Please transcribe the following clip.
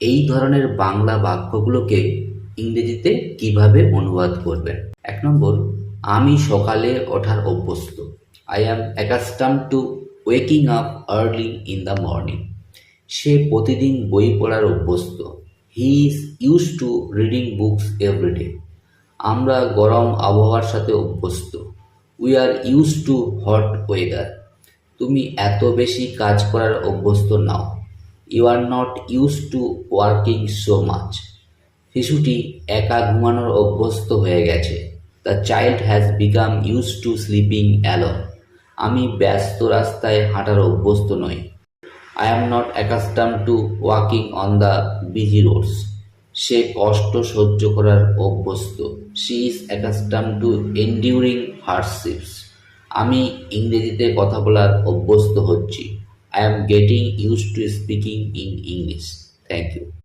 এই ধরনের বাংলা বাক্যগুলোকে ইংরেজিতে কীভাবে অনুবাদ করবেন? এক নম্বর, আমি সকালে ওঠার অভ্যস্ত। I am accustom to waking up early in the morning সে প্রতিদিন বই পড়ার অভ্যস্ত। He is use to reading books everyday আমরা গরম আবহাওয়ার সাথে অভ্যস্ত। We are use to hot weather তুমি এত বেশি কাজ করার অভ্যস্ত নাও। You are not use to working so much শিশুটি একা ঘুমানোর অভ্যস্ত হয়ে গেছে। The child has become use to sleeping alone আমি ব্যস্ত রাস্তায় হাঁটার অভ্যস্ত নই। I am not accustom to walking on the busy roads সে কষ্ট সহ্য করার অভ্যস্ত। She is accustom to enduring hardships আমি ইংরেজিতে কথা বলার অভ্যস্ত হচ্ছি। I'm getting used to speaking in English, thank you.